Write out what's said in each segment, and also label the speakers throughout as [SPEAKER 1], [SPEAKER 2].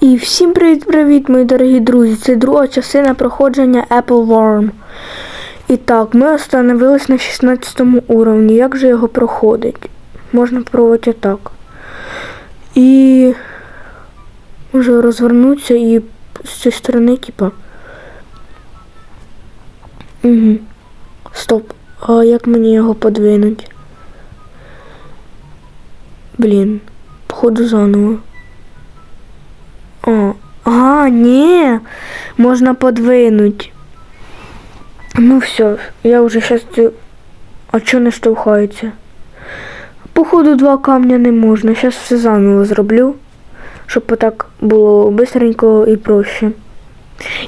[SPEAKER 1] І всім привіт-привіт, мої дорогі друзі! Це друга частина проходження Apple Worm. І так, ми остановились на 16 уровні. Як же його проходить? Можна пробувати так. І може розвернутися і з цієї сторони, типа. Угу. Стоп. А як мені його подвинуть? Блін, походу заново. А, ні, можна подвинуть. Ну все, я щас... ці- А чого не штовхається? Походу два камня не можна. Зараз все заново зроблю, щоб так було бистренько і проще.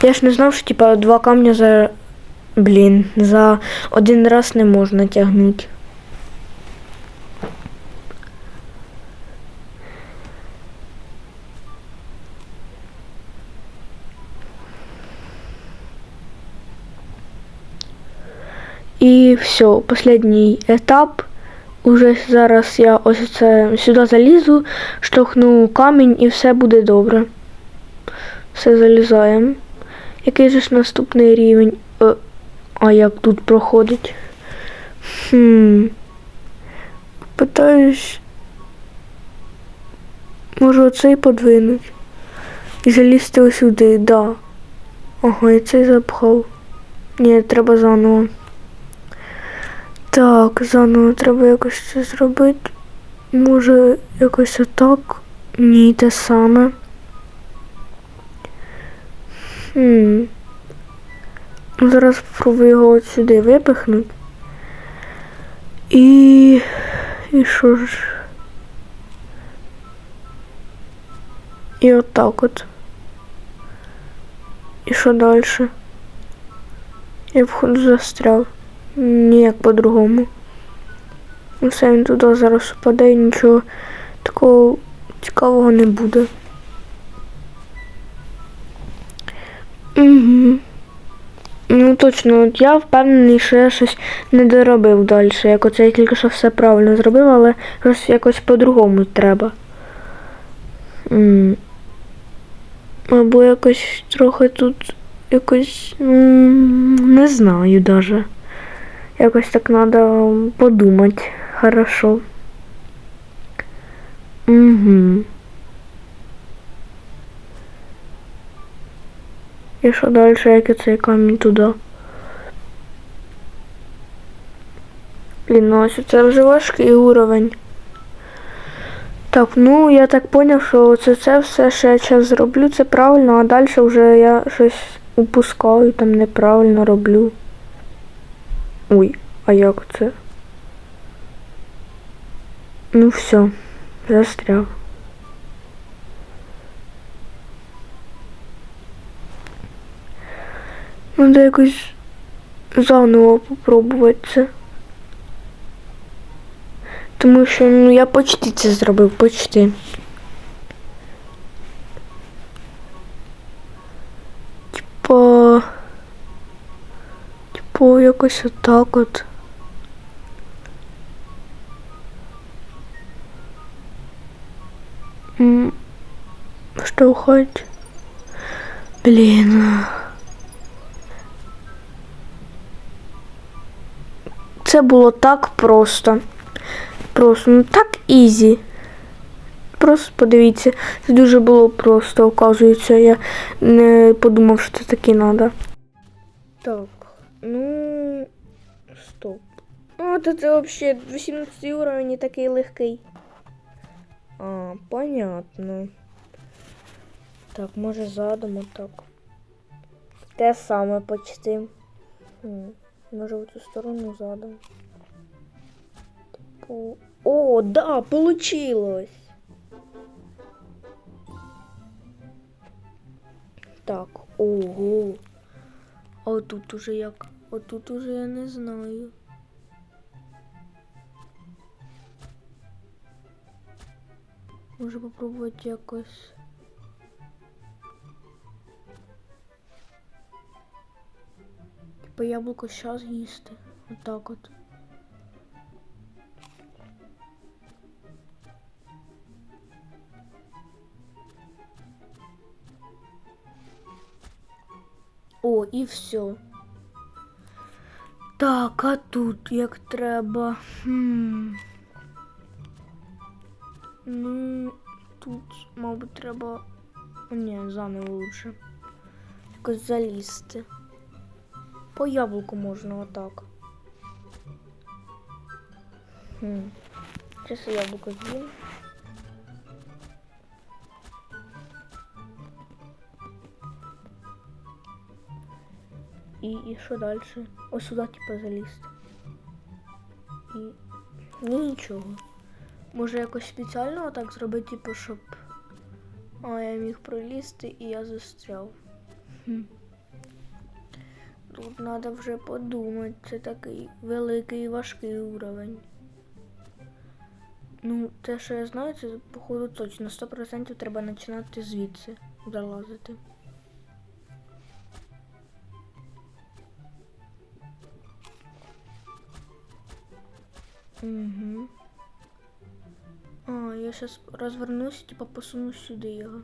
[SPEAKER 1] Я ж не знав, що типа два камня за. Блін, за один раз не можна тягнути. І все, останній етап. Уже зараз я ось це сюди залізу, штовхну камінь і все буде добре. Все залізаємо. Який же ж наступний рівень? Е, а як тут проходить? Хм. Питаюсь. Може оцей подвинуть. І залізти ось сюди, да. Ага, і цей запхав. Ні, треба заново. Так, заново треба якось це зробити. Може, якось отак. Ні, те саме. Хм. Ну, Зараз спробую його от сюди випихнути. І. І що ж? І отак от. І що далі? Я входу застряв. Ніяк по-другому. Ну, Все він туди зараз упаде і нічого такого цікавого не буде. Угу. Ну точно, от я впевнений, що я щось не доробив далі. Як оце я тільки що все правильно зробив, але щось якось по-другому треба. Або якось трохи тут якось не знаю даже. Якось так треба подумати. Хорошо. Угу. І що далі, як цей камінь туди? Блін, ну це вже важкий уровень. Так, ну я так поняв, що це, це все, що я зараз зроблю, це правильно, а далі вже я щось упускаю, там неправильно роблю. Ой, а як це? Ну все, застряв. Надо якось заново попробувати це. Тому що ну я почти це зробив, почти. Типа. Типу якось отак от. М, Штовхать. Блін. Це було так просто. Просто, ну так ізі. Просто подивіться, це дуже було просто, оказується, я не подумав, що це таке треба. Так, ну стоп. А, то це взагалі 18 уровень не такий легкий. А, понятно. Так, може задом так. Те саме почти. М, Може в цю сторону задом. Типу. О, да, получилось. Так, ого. А отут уже як? Отут уже я не знаю. Може попробувати якось. Типа яблуко зараз їсти. Отак от. О, і все. Так, а тут як треба. Хм. Ну, тут, мабуть, треба. Ні, заново лучше. Якось залізти. По яблуку можна отак. Хм. Я яблуко з'їм. І, і що далі? Ось сюди типу залізти. І. Ну нічого. Може якось спеціально так зробити, типу, щоб. А, я міг пролізти і я застряв. Хм. Тут треба вже подумати. Це такий великий важкий уровень. Ну, те, що я знаю, це походу точно 100% треба починати звідси залазити. Угу. А, я сейчас розвернусь, типа посуну сюди його.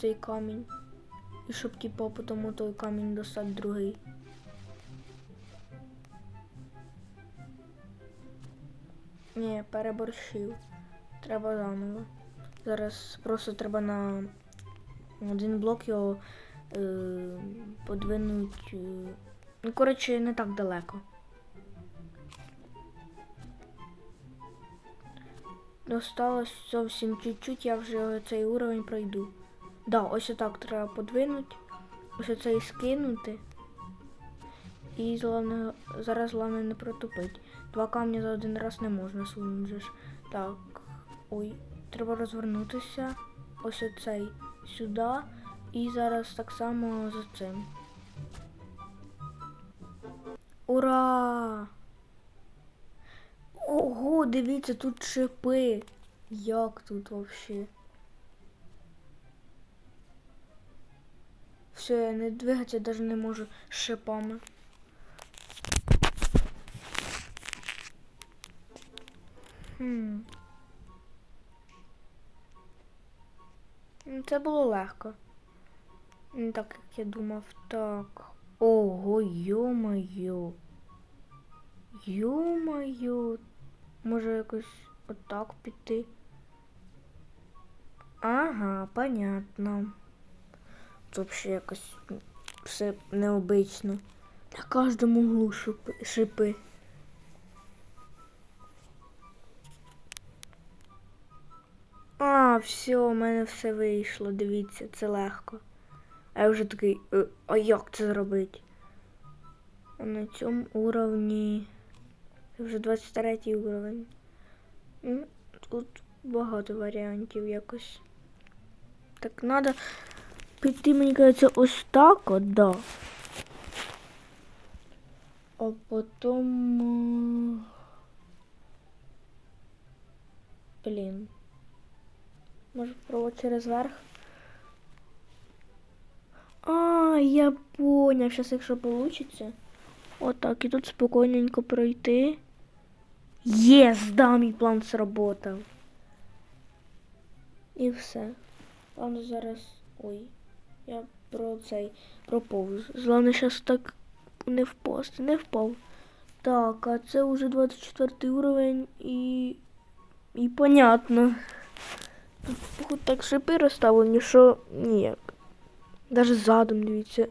[SPEAKER 1] Цей камінь. І щоб типа потім той камінь достати другий. Ні, переборщив. Треба заново. Зараз просто треба на один блок його е, подвинуть. Е, ну, коротше, не так далеко. Осталось зовсім чуть-чуть, я вже цей уровень пройду. Да, ось отак треба подвинути. Ось оцей скинути. І головне, зараз головне не протупити. Два камні за один раз не можна сунути. Так. Ой, треба розвернутися. Ось оцей сюди. І зараз так само за цим. Ура! Ого, дивіться, тут шипи. Як тут вообще? Все, я не двигатися даже не можу шипами. Хм. Це було легко. Не так, як я думав. Так. Ого, йо-моє. Йо-моє. Може якось отак піти. Ага, понятно. Тут взагалі якось все необично. На кожному углу шипи. А, все, у мене все вийшло, дивіться, це легко. А я вже такий, «Е, а як це зробити? На цьому уровні. Це вже 23 уровень. Ну, Тут багато варіантів якось. Так, треба піти, мені кажеться, ось так от, да. А потім... Блін. Може спробувати через верх. А, я поняв. Зараз, якщо вийде. Отак, і тут спокійненько пройти. Єс, да, мій план сработав. І все. Ладно, зараз. Ой. Я про цей проповз. Головне, зараз так не впасти, не впав. Так, а це вже 24 уровень і. І понятно. Тут так шипи розставлені, що ніяк. Даже задом, дивіться.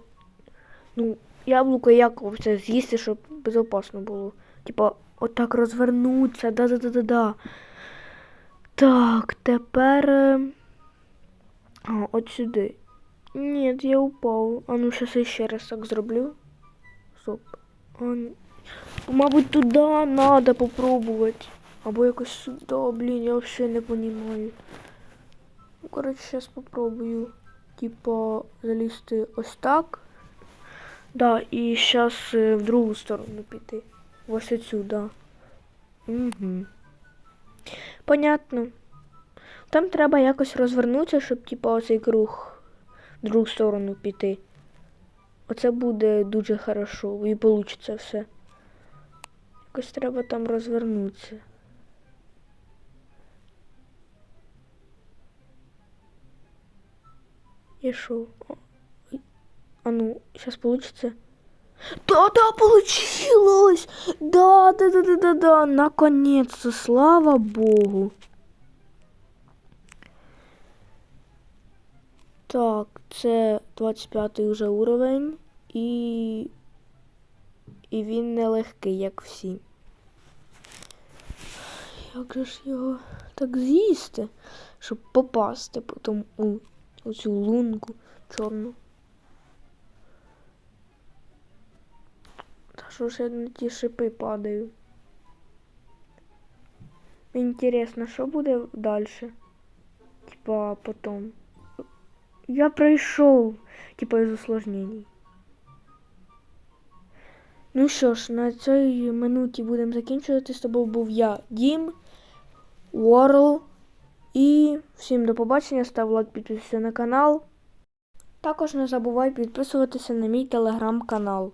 [SPEAKER 1] Ну, яблуко як це з'їсти, щоб безпечно було. Типа, отак розвернуться, да-да-да-да-да. Так, тепер. е, А, от сюди. Ні, я упав. А ну зараз ще раз так зроблю. Стоп. А, мабуть, туди треба попробувати. Або якось сюди, блін, я взагалі не розумію. Ну, коротше, зараз попробую. Типа залізти ось так. Да, і зараз в другу сторону піти. Ось отсюда. Угу. Понятно. Там треба якось розвернутися, щоб типа оцей круг в другу сторону піти. Оце буде дуже хорошо і вийде все. Якось треба там розвернутися. І що? А ну, сейчас получится. Да, да, получилось! Да, да, да, да, да, да. Наконец-то, слава Богу. Так, це 25-й уже уровень і. І він нелегкий, як всі. Як же ж його так з'їсти, щоб попасти потім у, у цю лунку чорну. Та що я на ті шипи падаю? Інтересно, що буде далі? Типа потом. Я пройшов, типа із усложнений. Ну що ж, на цій минуті будемо закінчувати. З тобою був я, Дім, Уорл. І всім до побачення. Став лайк, підписуйся на канал. Також не забувай підписуватися на мій телеграм-канал.